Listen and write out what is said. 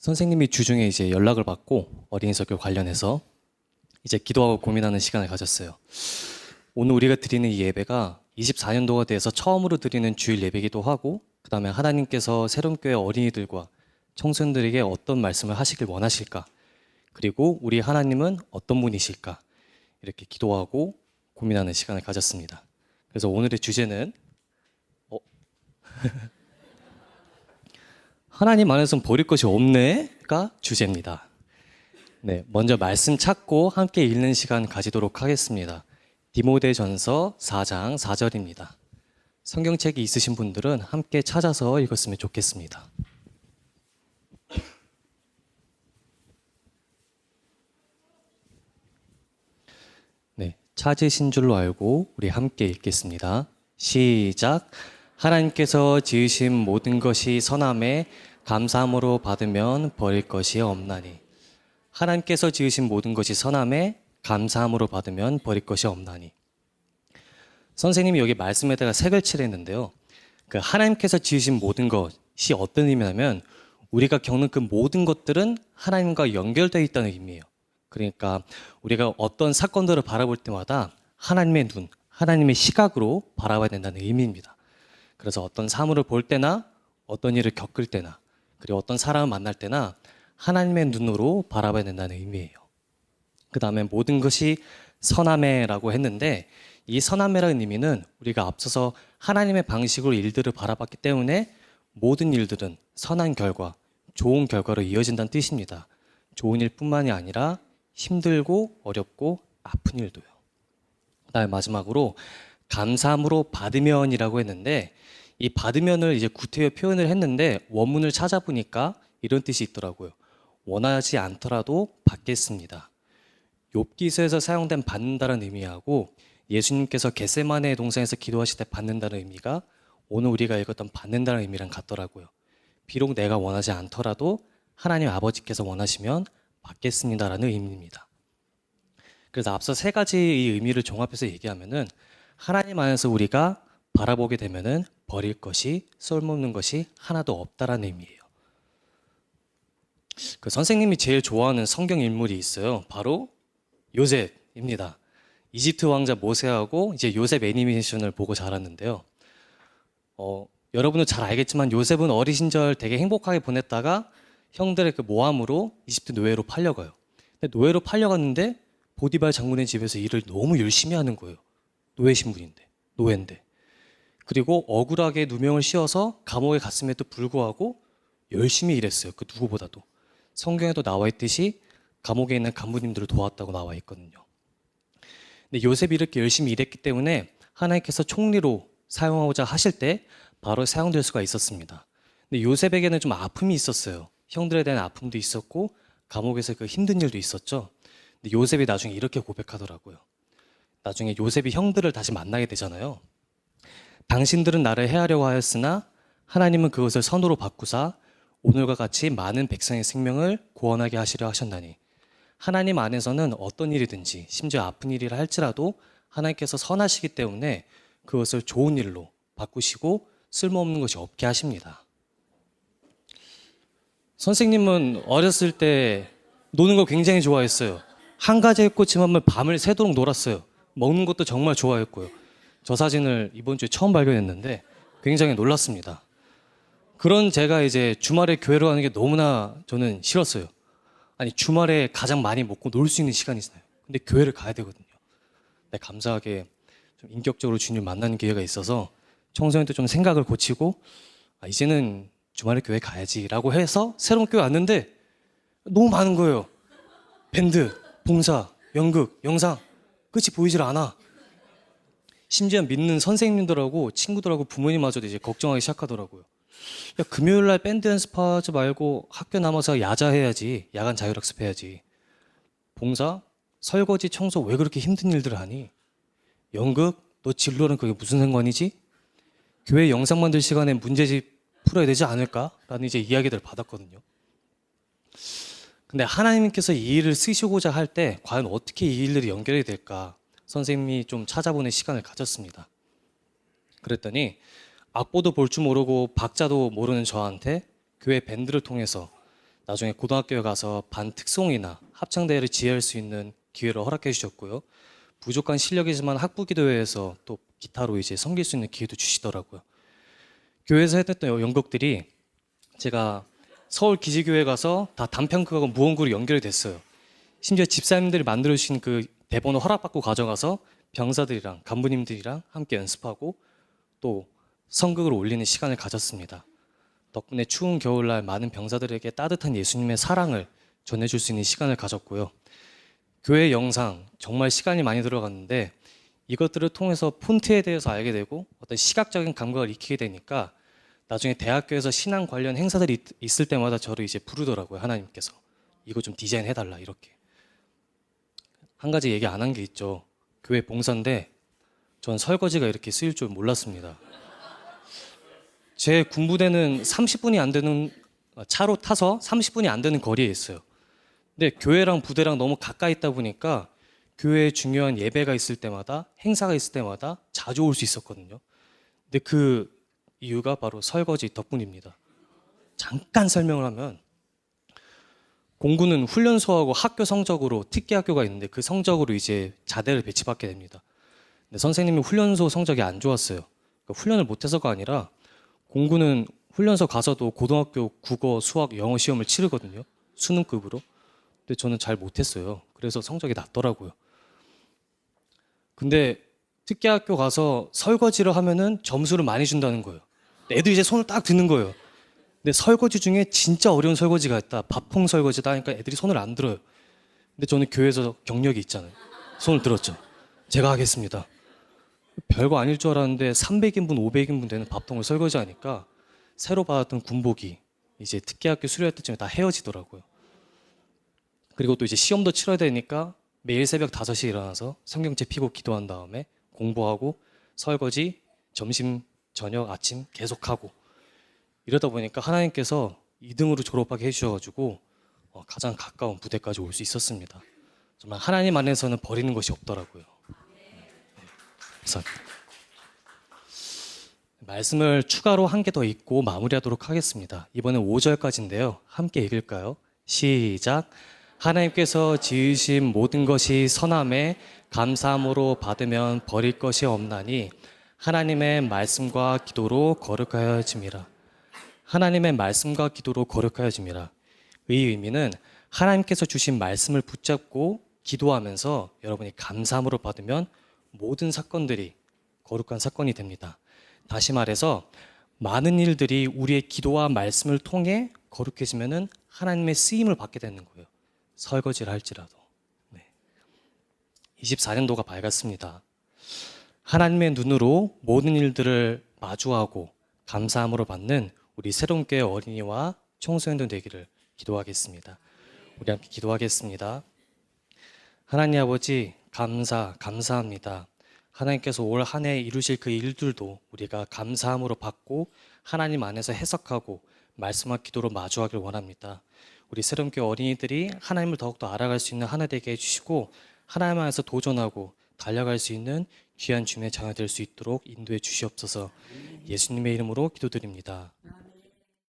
선생님이 주중에 이제 연락을 받고 어린이 설교 관련해서 이제 기도하고 고민하는 시간을 가졌어요. 오늘 우리가 드리는 이 예배가 24년도가 돼서 처음으로 드리는 주일 예배기도 하고 그다음에 하나님께서 새롬교회 어린이들과 청소년들에게 어떤 말씀을 하시길 원하실까? 그리고 우리 하나님은 어떤 분이실까? 이렇게 기도하고 고민하는 시간을 가졌습니다. 그래서 오늘의 주제는 어? 하나님 안에서는 버릴 것이 없네가 주제입니다. 네, 먼저 말씀 찾고 함께 읽는 시간 가지도록 하겠습니다. 디모데전서 4장 4절입니다. 성경책이 있으신 분들은 함께 찾아서 읽었으면 좋겠습니다. 네, 찾으신 줄로 알고 우리 함께 읽겠습니다. 시작. 하나님께서 지으신 모든 것이 선함에 감사함으로 받으면 버릴 것이 없나니. 하나님께서 지으신 모든 것이 선함에 감사함으로 받으면 버릴 것이 없나니. 선생님이 여기 말씀에다가 색을 칠했는데요. 그 하나님께서 지으신 모든 것이 어떤 의미냐면 우리가 겪는 그 모든 것들은 하나님과 연결되어 있다는 의미예요. 그러니까 우리가 어떤 사건들을 바라볼 때마다 하나님의 눈, 하나님의 시각으로 바라봐야 된다는 의미입니다. 그래서 어떤 사물을 볼 때나 어떤 일을 겪을 때나 그리고 어떤 사람을 만날 때나 하나님의 눈으로 바라봐야 된다는 의미예요. 그 다음에 모든 것이 선함에라고 했는데 이 선함에라는 의미는 우리가 앞서서 하나님의 방식으로 일들을 바라봤기 때문에 모든 일들은 선한 결과, 좋은 결과로 이어진다는 뜻입니다. 좋은 일뿐만이 아니라 힘들고 어렵고 아픈 일도요. 그다음에 마지막으로 감사함으로 받으면이라고 했는데 이 받으면을 이제 구태여 표현을 했는데 원문을 찾아보니까 이런 뜻이 있더라고요. 원하지 않더라도 받겠습니다. 욥기서에서 사용된 받는다는 의미하고 예수님께서 겟세마네 동산에서 기도하실 때 받는다는 의미가 오늘 우리가 읽었던 받는다는 의미랑 같더라고요. 비록 내가 원하지 않더라도 하나님 아버지께서 원하시면 받겠습니다라는 의미입니다. 그래서 앞서 세 가지 의 의미를 종합해서 얘기하면은 하나님 안에서 우리가 바라보게 되면은 버릴 것이 쓸모없는 것이 하나도 없다라는 의미예요. 그 선생님이 제일 좋아하는 성경 인물이 있어요. 바로 요셉입니다. 이집트 왕자 모세하고 이제 요셉 애니메이션을 보고 자랐는데요. 어, 여러분은 잘 알겠지만 요셉은 어린 시절 되게 행복하게 보냈다가 형들의 그 모함으로 이집트 노예로 팔려가요. 근데 노예로 팔려갔는데 보디발 장군의 집에서 일을 너무 열심히 하는 거예요. 노예 신분인데, 노예인데. 그리고 억울하게 누명을 씌워서 감옥에 갔음에도 불구하고 열심히 일했어요. 그 누구보다도. 성경에도 나와 있듯이 감옥에 있는 간부님들을 도왔다고 나와 있거든요. 근데 요셉이 이렇게 열심히 일했기 때문에 하나님께서 총리로 사용하고자 하실 때 바로 사용될 수가 있었습니다. 근데 요셉에게는 좀 아픔이 있었어요. 형들에 대한 아픔도 있었고 감옥에서 그 힘든 일도 있었죠. 근데 요셉이 나중에 이렇게 고백하더라고요. 나중에 요셉이 형들을 다시 만나게 되잖아요. 당신들은 나를 해하려고 하였으나 하나님은 그것을 선으로 바꾸사 오늘과 같이 많은 백성의 생명을 구원하게 하시려 하셨나니 하나님 안에서는 어떤 일이든지 심지어 아픈 일이라 할지라도 하나님께서 선하시기 때문에 그것을 좋은 일로 바꾸시고 쓸모없는 것이 없게 하십니다. 선생님은 어렸을 때 노는 거 굉장히 좋아했어요. 한 가지에 꽂히면 밤을 새도록 놀았어요. 먹는 것도 정말 좋아했고요. 저 사진을 이번 주에 처음 발견했는데 굉장히 놀랐습니다. 그런 제가 이제 주말에 교회로 가는 게 너무나 저는 싫었어요. 아니 주말에 가장 많이 먹고 놀 수 있는 시간이잖아요. 근데 교회를 가야 되거든요. 네, 감사하게 좀 인격적으로 주님 만나는 기회가 있어서 청소년 때 좀 생각을 고치고 아, 이제는 주말에 교회 가야지라고 해서 새로운 교회 왔는데 너무 많은 거예요. 밴드, 봉사, 연극, 영상 끝이 보이질 않아. 심지어 믿는 선생님들하고 친구들하고 부모님마저도 이제 걱정하기 시작하더라고요. 야, 금요일 날 밴드 연습하지 말고 학교 남아서 야자해야지. 야간 자율학습 해야지. 봉사, 설거지, 청소 왜 그렇게 힘든 일들을 하니? 연극, 너 진로는 그게 무슨 상관이지? 교회 영상 만들 시간에 문제집 풀어야 되지 않을까? 라는 이제 이야기들을 받았거든요. 근데 하나님께서 이 일을 쓰시고자 할 때 과연 어떻게 이 일들이 연결이 될까? 선생님이 좀 찾아보는 시간을 가졌습니다. 그랬더니 악보도 볼 줄 모르고 박자도 모르는 저한테 교회 밴드를 통해서 나중에 고등학교에 가서 반 특송이나 합창 대회를 지휘할 수 있는 기회를 허락해 주셨고요. 부족한 실력이지만 학부 기도회에서 또 기타로 이제 섬길 수 있는 기회도 주시더라고요. 교회에서 했던 연극들이 제가 서울 기지교회 가서 다 단편극하고 무언구로 연결이 됐어요. 심지어 집사님들이 만들어 주신 그 대본을 허락받고 가져가서 병사들이랑 간부님들이랑 함께 연습하고 또 성극을 올리는 시간을 가졌습니다. 덕분에 추운 겨울날 많은 병사들에게 따뜻한 예수님의 사랑을 전해줄 수 있는 시간을 가졌고요. 교회 영상 정말 시간이 많이 들어갔는데 이것들을 통해서 폰트에 대해서 알게 되고 어떤 시각적인 감각을 익히게 되니까 나중에 대학교에서 신앙 관련 행사들이 있- 있을 때마다 저를 이제 부르더라고요 하나님께서 이거 좀 디자인 해달라 이렇게 한 가지 얘기 안 한 게 있죠 교회 봉사인데 전 설거지가 이렇게 쓰일 줄 몰랐습니다 제 군부대는 30분이 안 되는 어, 차로 타서 30분이 안 되는 거리에 있어요 근데 교회랑 부대랑 너무 가까이 있다 보니까 교회에 중요한 예배가 있을 때마다 행사가 있을 때마다 자주 올 수 있었거든요. 근데 그 이유가 바로 설거지 덕분입니다. 잠깐 설명을 하면 공군은 훈련소하고 학교 성적으로 특기 학교가 있는데 그 성적으로 이제 자대를 배치받게 됩니다. 근데 선생님이 훈련소 성적이 안 좋았어요. 그러니까 훈련을 못해서가 아니라 공군은 훈련소 가서도 고등학교 국어, 수학, 영어 시험을 치르거든요. 수능급으로. 근데 저는 잘 못했어요. 그래서 성적이 낮더라고요. 근데 특기 학교 가서 설거지를 하면은 점수를 많이 준다는 거예요. 애들 이제 손을 딱 드는 거예요. 근데 설거지 중에 진짜 어려운 설거지가 있다. 밥퐁 설거지다 하니까 애들이 손을 안 들어요. 근데 저는 교회에서 경력이 있잖아요. 손을 들었죠. 제가 하겠습니다. 별거 아닐 줄 알았는데 300인분, 500인분 되는 밥통을 설거지하니까 새로 받았던 군복이 이제 특기학교 수료할 때쯤에 다 헤어지더라고요. 그리고 또 이제 시험도 치러야 되니까 매일 새벽 5시에 일어나서 성경책 피고 기도한 다음에 공부하고 설거지, 점심, 저녁, 아침 계속하고 이러다 보니까 하나님께서 2등으로 졸업하게 해주셔가지고 어, 가장 가까운 부대까지 올 수 있었습니다. 정말 하나님 안에서는 버리는 것이 없더라고요. 네, 감사합니다. 말씀을 추가로 한 개 더 읽고 마무리하도록 하겠습니다. 이번엔 5절까지인데요. 함께 읽을까요? 시작. 하나님께서 지으신 모든 것이 선함에 감사함으로 받으면 버릴 것이 없나니 하나님의 말씀과 기도로 거룩하여짐이라. 하나님의 말씀과 기도로 거룩하여짐이라. 이 의미는 하나님께서 주신 말씀을 붙잡고 기도하면서 여러분이 감사함으로 받으면 모든 사건들이 거룩한 사건이 됩니다. 다시 말해서 많은 일들이 우리의 기도와 말씀을 통해 거룩해지면은 하나님의 쓰임을 받게 되는 거예요. 설거지를 할지라도. 네. 24년도가 밝았습니다. 하나님의 눈으로 모든 일들을 마주하고 감사함으로 받는 우리 새로운 교회 어린이와 청소년들 되기를 기도하겠습니다. 우리 함께 기도하겠습니다. 하나님 아버지 감사 감사합니다. 하나님께서 올 한 해 이루실 그 일들도 우리가 감사함으로 받고 하나님 안에서 해석하고 말씀과 기도로 마주하길 원합니다. 우리 새롬교 어린이들이 하나님을 더욱더 알아갈 수 있는 하나 되게 해주시고 하나님 안에서 도전하고 달려갈 수 있는 귀한 주님의 자녀 될 수 있도록 인도해 주시옵소서 예수님의 이름으로 기도드립니다.